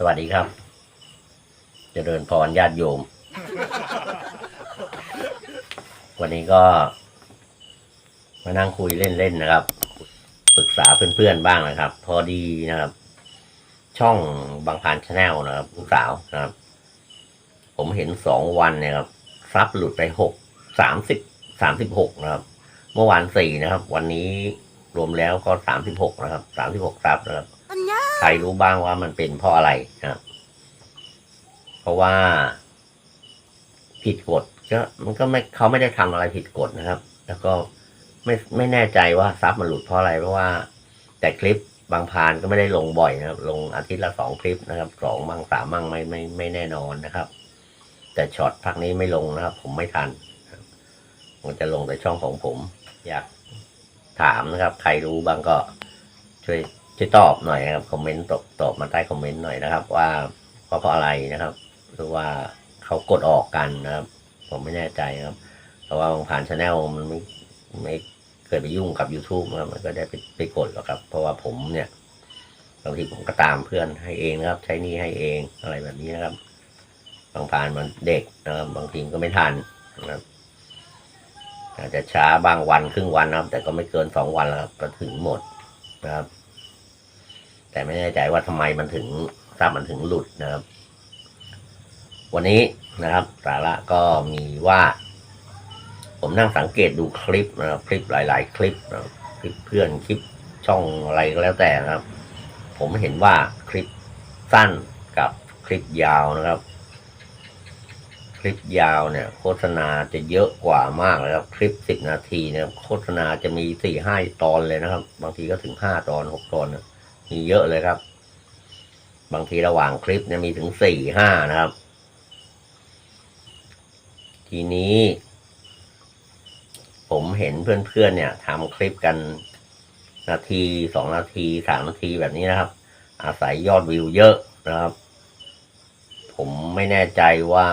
สวัสดีครับ เจริญพรญาติโยม วันนี้ก็ มานั่งคุยเล่นๆนะครับ ปรึกษาเพื่อนๆบ้างนะครับ พอดีนะครับ ช่องบางพานชาแนลนะครับลูกสาวนะครับ ผมเห็นสองวันเนี่ยครับซับหลุดไปหกสามสิบสามสิบหกนะครับ เมื่อวานสี่นะครับ วันนี้รวมแล้วก็สามสิบหกนะครับสามสิบหกซับนะครับ ใครรู้บ้างว่ามันเป็นเพราะอะไรนะครับ เพราะว่า ผิดกฎก็มันก็ไม่เขาไม่ได้ทำอะไรผิดกฎนะครับ แล้วก็ไม่ไม่แน่ใจว่าซับมันหลุดเพราะอะไร เพราะว่า แต่คลิปบางพานก็ไม่ได้ลงบ่อยนะครับ ลงอาทิตย์ละสองคลิปนะครับสองมั่งสามมั่งไม่ไม่ไม่แน่นอนนะครับ แต่ช็อตพักนี้ไม่ลงนะครับ ผมไม่ทันนะครับผมจะลงแต่ช่องของผม อยากถามนะครับ ใครรู้บ้างก็ช่วย ช่วยตอบหน่อยนะครับคอมเมนต์ตอบตอบมาใต้คอมเมนต์หน่อยนะครับ ว่าเพราะเพราะอะไรนะครับ หรือว่าเขากดออกกันนะครับ ผมไม่แน่ใจครับ เพราะว่าบางผ่านชาแนลมันไม่ไม่เคยไปยุ่งกับ YouTube นะครับมันก็ได้ไปไปกดหรอกครับ เพราะว่าผมเนี่ยบางทีผมก็ตามเพื่อนให้เองนะครับ ใช้นี่ให้เองอะไรแบบนี้นะครับ บางผ่านมันเด็กนะครับบางทีก็ไม่ทันนะครับอาจจะช้าบางวันครึ่งวันนะครับ แต่ก็ไม่เกินสองวันแล้วครับก็ถึงหมดนะครับ แต่ไม่แน่ใจว่าทำไมมันถึงทราบมันถึงหลุดนะครับ วันนี้นะครับ สาระก็มีว่า ผมนั่งสังเกตดูคลิปนะครับคลิปหลาย ๆ คลิปนะครับคลิปเพื่อนคลิปช่องอะไรก็แล้วแต่นะครับ ผมเห็นว่าคลิปสั้นกับคลิปยาวนะครับ คลิปยาวเนี่ย โฆษณาจะเยอะกว่ามากเลยครับคลิปสิบนาทีเนี่ยโฆษณาจะมีสี่ห้าตอนเลยนะครับ บางทีก็ถึงห้าตอนหกตอนนะ มีเยอะเลยครับ บางทีระหว่างคลิปเนี่ยมีถึงสี่ห้านะครับ ทีนี้ ผมเห็นเพื่อนๆเนี่ยทำคลิปกันนาทีสองนาทีสามนาทีแบบนี้นะครับ อาศัยยอดวิวเยอะนะครับ ผมไม่แน่ใจว่า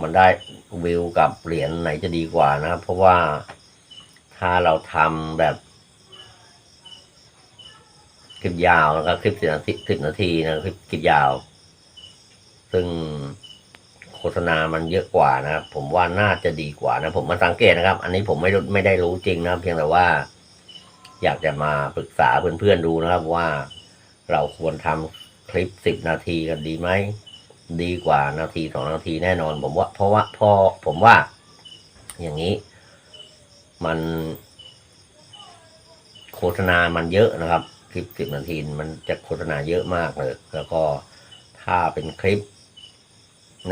มันได้วิวกับเหรียญไหนจะดีกว่านะครับ เพราะว่าถ้าเราทำแบบ คลิปยาวนะครับคลิปสิบนาทีสิบนาทีนะคลิปคลิปยาว ซึ่งโฆษณามันเยอะกว่านะครับ ผมว่าน่าจะดีกว่านะผมมาสังเกตนะครับ อันนี้ผมไม่รู้ไม่ได้รู้จริงนะเพียงแต่ว่า อยากจะมาปรึกษาเพื่อนๆดูนะครับว่าเราควรทำคลิปสิบนาทีกันดีไหมดีกว่านาทีสองนาทีแน่นอน ผมว่า เพราะว่าพอผมว่า อย่างนี้ มัน โฆษณามันเยอะนะครับ คลิปสิบนาทีมันจะโฆษณาเยอะมากเลย แล้วก็ถ้าเป็นคลิป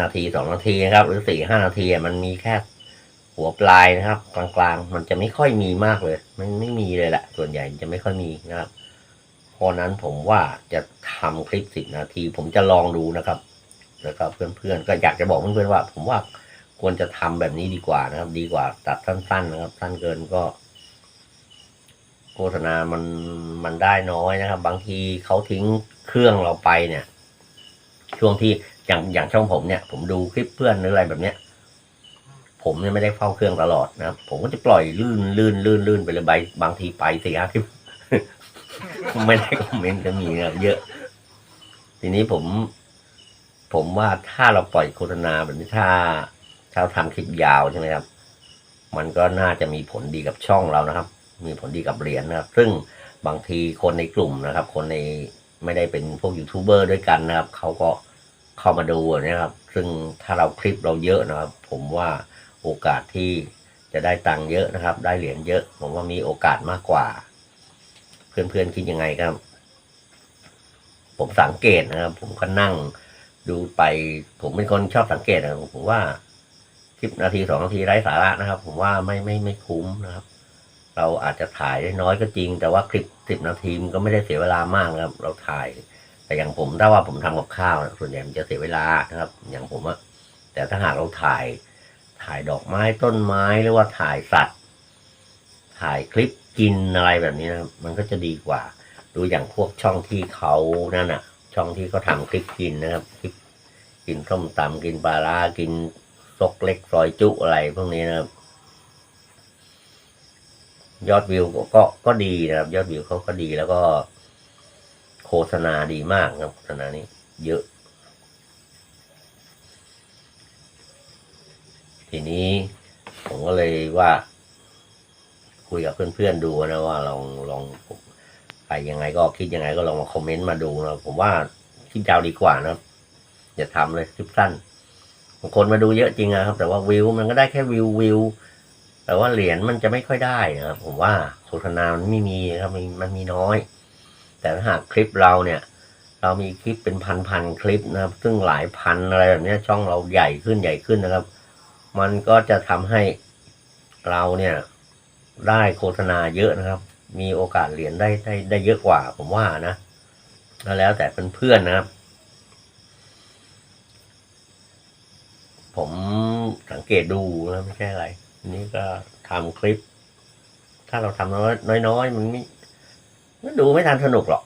นาทีสองนาทีนะครับ หรือสี่ห้านาทีมันมีแค่หัวปลายนะครับ กลางๆ มันจะไม่ค่อยมีมากเลย มันไม่มีเลยแหละส่วนใหญ่จะไม่ค่อยมีนะครับเพราะนั้นผมว่าจะทำคลิปสิบนาที ผมจะลองดูนะครับ แล้วก็เพื่อนๆก็อยากจะบอกเพื่อนๆว่า ผมว่าควรจะทำแบบนี้ดีกว่านะครับ ดีกว่าตัดสั้น ๆ นะครับ สั้นเกินก็ ฆษณามันมันได้น้อยนะครับ บางทีเขาทิ้งเครื่องเราไปเนี่ย ช่วงที่อย่างอย่างช่องผมเนี่ย ผมดูคลิปเพื่อนหรืออะไรแบบเนี้ย ผมเนี่ยไม่ได้เฝ้าเครื่องตลอดนะครับผมก็จะปล่อยลื่นลื่นลื่นลื่นไปเลยใบบางทีไปสี่ห้าคลิปไม่ได้คอมเมนต์ก็มีนะครับเยอะ ทีนี้ผม ผมว่าถ้าเราปล่อยโฆษณาแบบนี้ถ้าถ้าเราทำคลิปยาวใช่ไหมครับ มันก็น่าจะมีผลดีกับช่องเรานะครับ มีผลดีกับเหรียญนะครับ ซึ่งบางทีคนในกลุ่มนะครับ คนในไม่ได้เป็นพวกยูทูบเบอร์ด้วยกันนะครับเขาก็เข้ามาดูนะครับ ซึ่งถ้าเราคลิปเราเยอะนะครับ ผมว่าโอกาสที่จะได้ตังค์เยอะนะครับ ได้เหรียญเยอะ ผมว่ามีโอกาสมากกว่า เพื่อนๆคิดยังไงครับ ผมสังเกตนะครับ ผมก็นั่งดูไป ผมเป็นคนชอบสังเกตนะครับผมว่าคลิปนาทีสองนาทีไร้สาระนะครับ ผมว่าไม่ไม่ไม่คุ้มนะครับ เราอาจจะถ่ายได้น้อยก็จริง แต่ว่าคลิปสิบนาทีมันก็ไม่ได้เสียเวลามากนะครับ เราถ่าย แต่อย่างผมถ้าว่าผมทำกับข้าวนะส่วนใหญ่มันจะเสียเวลานะครับ อย่างผมอะแต่ถ้าหากเราถ่ายถ่ายดอกไม้ต้นไม้หรือว่าถ่ายสัตว์ ถ่ายคลิปกินอะไรแบบนี้นะมันก็จะดีกว่า ดูอย่างพวกช่องที่เขานั่นอะช่องที่เขาทำคลิปกินนะครับคลิปกินส้มตำกินปลาร้ากินซกเล็กซอยจุอะไรพวกนี้นะครับ ยอดวิวก็ก็ก็ดีนะครับ ยอดวิวเขาก็ดีแล้วก็ โฆษณาดีมากครับโฆษณานี้ เยอะ ทีนี้ผมก็เลยว่า คุยกับเพื่อนๆดูนะว่าลองลองใครยังไงก็คิดยังไงก็ลองมาคอมเมนต์มาดูนะผมว่าคลิปยาวดีกว่านะอย่าทำเลยคลิปสั้นบางคนมาดูเยอะจริงนะครับ แต่ว่าวิวมันก็ได้แค่วิววิว แต่ว่าเหรียญมันจะไม่ค่อยได้นะครับ ผมว่าโฆษณามันไม่มีครับมันมันมีน้อย แต่ถ้าหากคลิปเราเนี่ย เรามีคลิปเป็นพันพันๆคลิปนะครับ ซึ่งหลายพันอะไรแบบนี้ช่องเราใหญ่ขึ้นใหญ่ขึ้นนะครับ มันก็จะทำให้เราเนี่ยได้โฆษณาเยอะนะครับ มีโอกาสเหรียญได้ได้ได้เยอะกว่า ผมว่านะแล้วแต่เพื่อนๆนะครับ ผมสังเกตดูนะไม่ใช่อะไร นนี้ก็ทำคลิป ถ้าเราทำน้อยน้อยๆมันไม่มันดูไม่ทันสนุกหรอก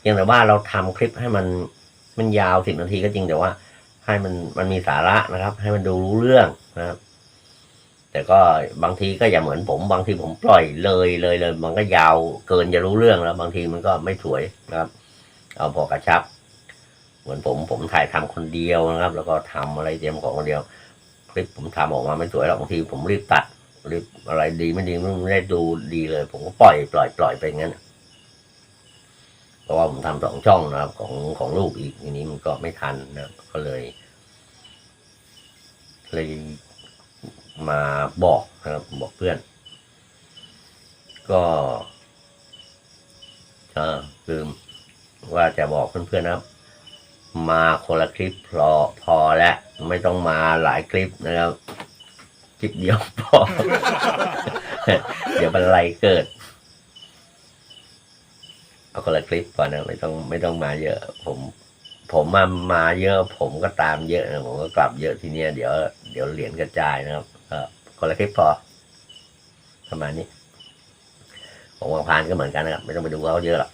เพียงแต่ว่าเราทำคลิปให้มันมันยาวสิบนาทีก็จริงแต่ว่า ให้มันมันมีสาระนะครับ ให้มันดูรู้เรื่องนะครับ แต่ก็บางทีก็อย่าเหมือนผม บางทีผมปล่อยเลยเลยเลยมันก็ยาวเกินจะรู้เรื่องแล้วบางทีมันก็ไม่สวยนะครับ เอาพอกระชับ เหมือนผมผมถ่ายทำคนเดียวนะครับ แล้วก็ทำอะไรเตรียมของคนเดียว คลิปผมทำออกมาไม่สวยหรอกบางทีผมรีบตัดรีบอะไรดีไม่ดีไม่ได้ดูดีเลย ผมก็ปล่อยปล่อยปล่อยไปงั้นเพราะว่าผมทำสองช่องนะครับ ของของลูกอีกทีนี้มันก็ไม่ทันนะก็เลย เลยมาบอกนะครับ บอกเพื่อน ก็เออลืมว่าจะบอกเพื่อนๆนะครับ มาคนละคลิปพอพอแล้ว ไม่ต้องมาหลายคลิปนะครับ คลิปเดียวพอ เดี๋ยวบันไลเกิด เอาคนละคลิปก่อนนะไม่ต้องไม่ต้องมาเยอะ ผม ผมมามาเยอะ ผมก็ตามเยอะนะผมก็กลับเยอะทีเนี้ยเดี๋ยวเดี๋ยวเหรียญกระจายนะครับก็คนละคลิปพอประมาณนี้ของวางพานก็เหมือนกันนะครับ ไม่ต้องไปดูเขาเยอะหรอก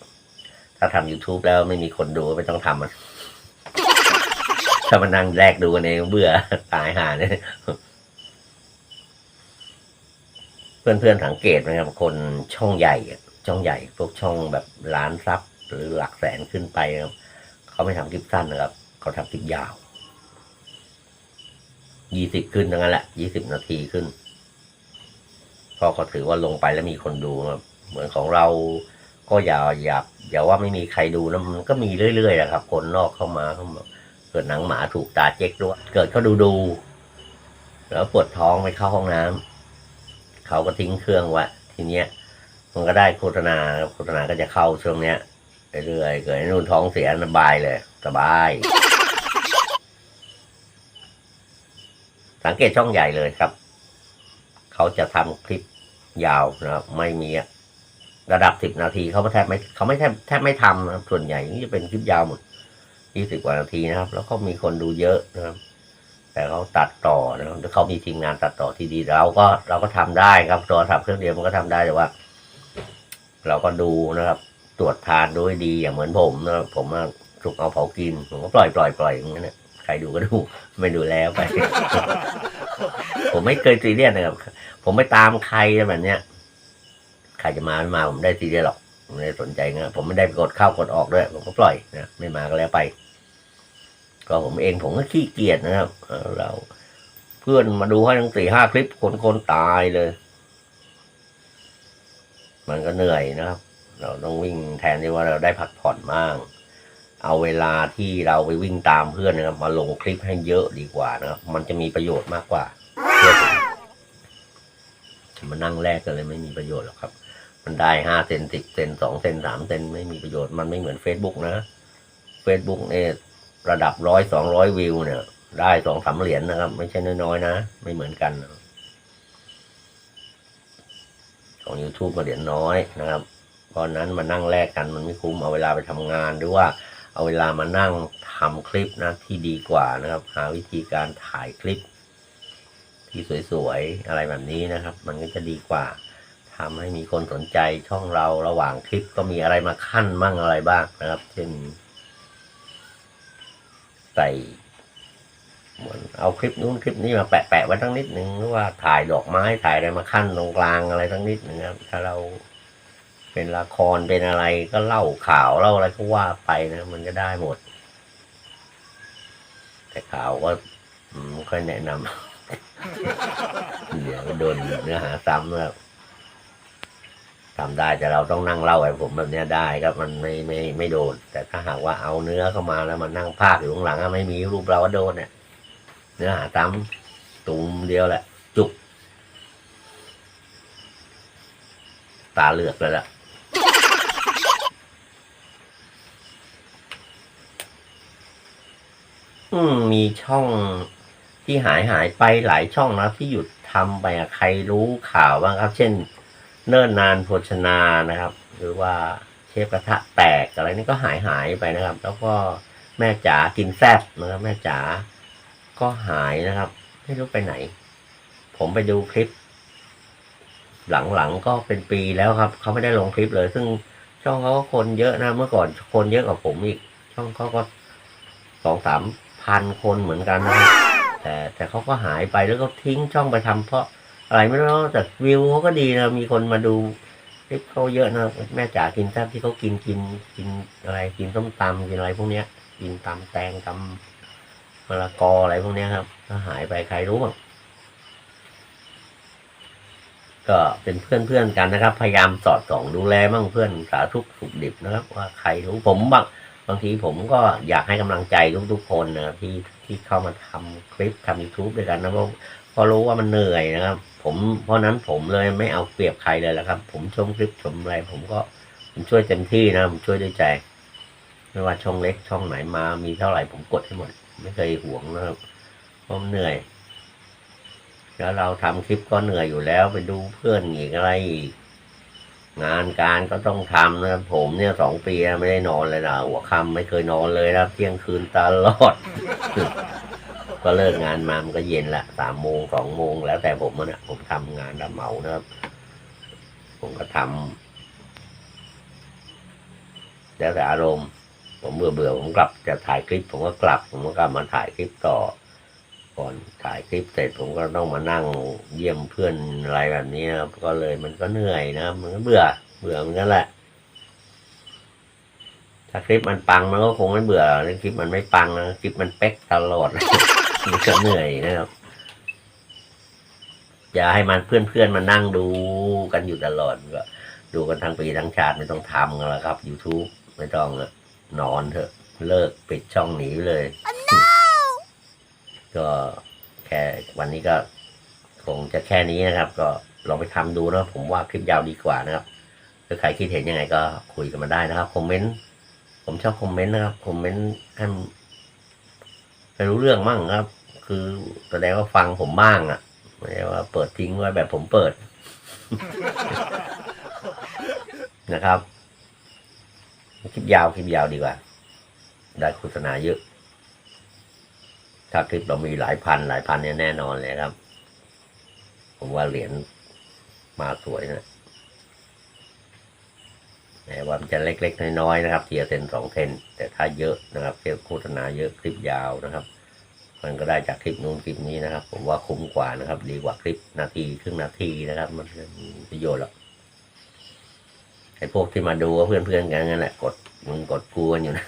ถ้าทำ youtube แล้วไม่มีคนดูไม่ต้องทำมัน ถ้ามานั่งแลกดูกันเองเบื่อตายหาเนี่ยเพื่อนๆสังเกตไหมครับคนช่องใหญ่ช่องใหญ่ พวกช่องแบบล้านซับหรือหลักแสนขึ้นไปครับเขาไม่ทำคลิปสั้นนะครับ เขาทำคลิปยาวยี่สิบขึ้นทั้งนั้นแหละยี่สิบนาทีขึ้นเพราะเขาถือว่าลงไปแล้วมีคนดูครับเหมือนของเราก็อย่าอย่าอย่าว่าไม่มีใครดูนะมันก็มีเรื่อยๆนะครับ คนนอกเข้ามาเข้ามา เกิดหนังหมาถูกตาเจ๊กด้วยเกิดเขาดูดูแล้วปวดท้องไปเข้าห้องน้ำเขาก็ทิ้งเครื่องไว้ทีเนี้ย มันก็ได้โฆษณาโฆษณาก็จะเข้าช่วงเนี้ยเรื่อยๆเกิดไอ้นู่นท้องเสียสบายเลยสบาย สังเกตช่องใหญ่เลยครับ เขาจะทำคลิปยาวนะครับไม่มีระดับสิบนาทีเขาแทบไม่เขาไม่แทบแทบไม่ทำนะครับส่วนใหญ่นี่จะเป็นคลิปยาวหมด ยี่สิบกว่านาทีนะครับ แล้วก็มีคนดูเยอะนะครับ แต่เขาตัดต่อนะครับเขามีทีมงานตัดต่อที่ดีเราก็เราก็ทำได้ครับโทรศัพท์เครื่องเดียวมันก็ทำได้แต่ว่า เราก็ดูนะครับ ตรวจทานด้วยดีอย่างเหมือนผมนะครับผมว่าสุกเอาเผากินผมก็ปล่อยปล่อยปล่อยอย่างนั้นนะใครดูก็ดูไม่ดูแล้วไป ผมไม่เคยซีเรียสนะครับ ผมไม่ตามใครแบบเนี้ยใครจะมาไม่มาผมได้ซีเรียสหรอก ผมไม่ได้สนใจเงี้ยผมไม่ได้กดเข้ากดออกด้วย ผมก็ปล่อยนะไม่มาก็แล้วไป ก็ผมเองผมก็ขี้เกียจนะครับเราเพื่อนมาดูให้ทั้งสี่ห้าคลิปคนคนตายเลย มันก็เหนื่อยนะครับ เราต้องวิ่งแทนที่ว่าเราได้พักผ่อนบ้างเอาเวลาที่เราไปวิ่งตามเพื่อนนะครับ มาลงคลิปให้เยอะดีกว่านะครับ มันจะมีประโยชน์มากกว่าเพื่อนมานั่งแลกกันเลยไม่มีประโยชน์หรอกครับ มันได้ห้าเซนสิบเซนสองเซนสามเซนไม่มีประโยชน์มันไม่เหมือน Facebook นะ Facebook เนี่ยระดับร้อยสองร้อยวิวเนี่ย ได้สองสามเหรียญนะครับ ไม่ใช่น้อยๆนะ ไม่เหมือนกันนะของ YouTube ก็เหรียญน้อยนะครับเพราะนั้นมานั่งแลกกันมันไม่คุ้มเอาเวลาไปทำงานหรือว่าเอาเวลามานั่งทำคลิปนะที่ดีกว่านะครับ หาวิธีการถ่ายคลิป ที่สวยๆอะไรแบบนี้นะครับ มันก็จะดีกว่า ทำให้มีคนสนใจช่องเราระหว่างคลิปก็มีอะไรมาขั้นมั่งอะไรบ้างนะครับ เช่นใส่เหมือนเอาคลิปนู้นคลิปนี้มาแปะแปะๆไว้ทั้งนิดนึงหรือว่าถ่ายดอกไม้ถ่ายอะไรมาขั้นตรงกลางอะไรทั้งนิดนึงครับ ถ้าเราเป็นละครเป็นอะไรก็เล่าข่าวเล่าอะไรก็ว่าไปนะ มันก็ได้หมด แต่ข่าวก็ไม่ค่อยแนะนำเดี๋ยวโดนเนื้อหาซ้ำแล้ว ทำได้แต่เราต้องนั่งเล่าให้ผมแบบเนี้ยได้ครับมันไม่ไม่ไม่โดน แต่ถ้าหากว่าเอาเนื้อเข้ามาแล้วมันนั่งภาคอยู่ข้างหลังไม่มีรูปเราก็โดนเนี่ยเนื้อหาซ้ำตุ่มเดียวแหละ จุก ตาเหลือกเลยล่ะอืมมีช่องที่หายหายไปหลายช่องนะที่หยุดทำไปใครรู้ข่าวบ้างครับ เช่น เนิ่นนานโภชนานะครับ หรือว่าเชฟกระทะแตกอะไรนี่ก็หายหายไปนะครับ แล้วก็แม่จ๋ากินแซ่บนะครับแม่จ๋าก็หายนะครับ ไม่รู้ไปไหน ผมไปดูคลิป หลังๆก็เป็นปีแล้วครับเขาไม่ได้ลงคลิปเลย ซึ่งช่องเขาก็คนเยอะนะ เมื่อก่อนคนเยอะกว่าผมอีก ช่องเขาก็สองสามพันคนเหมือนกันนะแต่แต่เขาก็หายไปแล้วก็ทิ้งช่องไปทำเพราะ อะไรไม่รู้แต่วิวเขาก็ดีนะมีคนมาดูคลิปเขาเยอะนะแม่จ๋ากินแซ่บที่เขากินกินกินอะไรกินส้มตำกินอะไรพวกเนี้ย กินตำแตงตำมะละกออะไรพวกเนี้ยครับก็หายไปใครรู้บ้างก็เป็นเพื่อนเพื่อนกันนะครับ พยายามสอดส่องดูแลมั่งเพื่อนสาธุสุขดิบนะครับ ว่าใครรู้ผมบาง บางทีผมก็อยากให้กำลังใจทุกๆคนนะครับที่ที่เข้ามาทำคลิปทำยูทูบด้วยกันนะเพราะเพราะรู้ว่ามันเหนื่อยนะครับ ผมเพราะนั้นผมเลยไม่เอาเปรียบใครเลยละครับ ผมชมคลิปชมอะไรผมก็ผมช่วยเต็มที่นะผมช่วยด้วยใจไม่ว่าช่องเล็กช่องไหนมามีเท่าไหร่ผมกดให้หมด ไม่เคยห่วงนะครับเพราะมันเหนื่อย แล้วเราทำคลิปก็เหนื่อยอยู่แล้วไปดูเพื่อนอีกอะไรอีก งานการก็ต้องทำนะครับผมเนี่ยสองปีไม่ได้นอนเลยนะหัวค่ำไม่เคยนอนเลยนะเที่ยงคืนตลอด ก็เลิกงานมามันก็เย็นละสามโมงสองโมงแล้วแต่ผมอะนะผมทำงานรับเหมานะครับ ผมก็ทำแล้วแต่อารมณ์ ผมเบื่อเบื่อผมกลับจะถ่ายคลิป ผมก็กลับ ผมก็กลับมาถ่ายคลิปต่อ ก่อนถ่ายคลิปเสร็จผมก็ต้องมานั่งเยี่ยมเพื่อนอะไรแบบนี้นะครับก็เลยมันก็เหนื่อยนะมันก็เบื่อ เบื่อมือนกันแหละ ถ้าคลิปมันปังมันก็คงไม่เบื่อถ้าคลิปมันไม่ปังนะคลิปมันเป๊กตลอดมันก็เหนื่อยนะครับอย่าให้มันเพื่อนๆมานั่งดูกันอยู่ตลอดก็ดูกันทั้งปีทั้งชาติไม่ต้องทำกันแล้วครับ YouTube ไม่ต้องอะนอนเถอะ เลิกปิดช่องหนีเลย ก็แค่วันนี้ก็คงจะแค่นี้นะครับ ก็ลองไปทำดูนะผมว่าคลิปยาวดีกว่านะครับถ้าใครคิดเห็นยังไงก็คุยกันมาได้นะครับคอมเมนต์ผมชอบคอมเมนต์นะครับคอมเมนต์ให้มันให้รู้เรื่องมั่งครับ คือแสดงว่าฟังผมบ้างอะไม่ใช่ว่าเปิดทิ้งไว้แบบผมเปิดนะครับคลิปยาวคลิปยาวดีกว่า ได้โฆษณาเยอะ ถ้าคลิปเรามีหลายพันหลายพันเนี่ยแน่นอนเลยครับ ผมว่าเหรียญมาสวยนะแต่ว่ามันจะเล็กๆน้อยๆนะครับเทียเซนสองเซนแต่ถ้าเยอะนะครับเทียโฆษณาเยอะคลิปยาวนะครับ มันก็ได้จากคลิปนู้นคลิปนี้นะครับ ผมว่าคุ้มกว่านะครับ ดีกว่าคลิปนาทีครึ่งนาทีนะครับ มันมีประโยชน์หรอกไอ้พวกที่มาดูเพื่อนๆกันนั่นแหละกดมึงกดกูกันอยู่นะ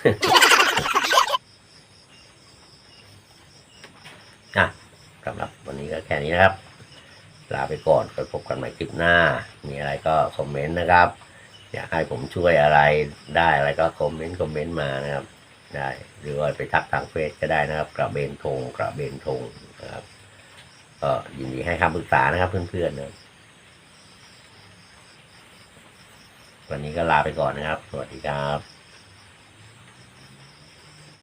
สำหรับวันนี้ก็แค่นี้นะครับ ลาไปก่อนไปพบกันใหม่คลิปหน้า มีอะไรก็คอมเมนต์นะครับ อยากให้ผมช่วยอะไรได้อะไรก็คอมเมนต์คอมเมนต์มานะครับ ได้หรือว่าไปทักทางเฟซก็ได้นะครับ กระเบนธงกระเบนธงนะครับก็ยินดีให้คำปรึกษานะครับเพื่อนๆนะวันนี้ก็ลาไปก่อนนะครับ สวัสดีครับ